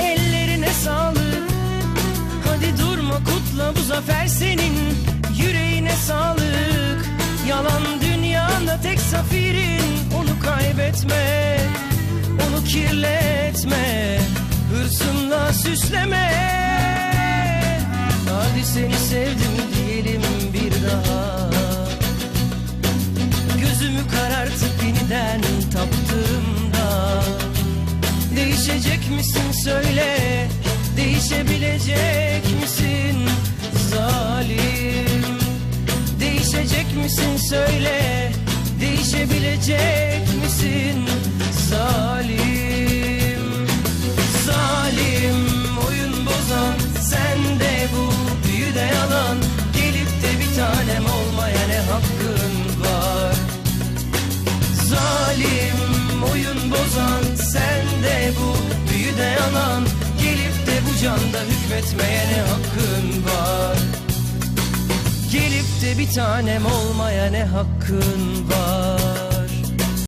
Ellerine sağlık. Hadi durma kutla bu zafer senin. Yüreğine sağlık. Yalan dünyanda tek zafirin. Onu kaybetme Onu kirletme. Hırsınla süsleme. Hadi seni sevdim diyelim bir daha. Gözümü karartıp Değişecek misin söyle. Değişebilecek misin zalim? Değişecek misin söyle. Değişebilecek misin zalim? Zalim oyun bozan sen de bu büyü de yalan. Gelip de bir tanem olmaya ne hakkın var? Zalim oyun bozan canda hükmetmeye ne hakkın var? Gelip de bir tanem olmaya ne hakkın var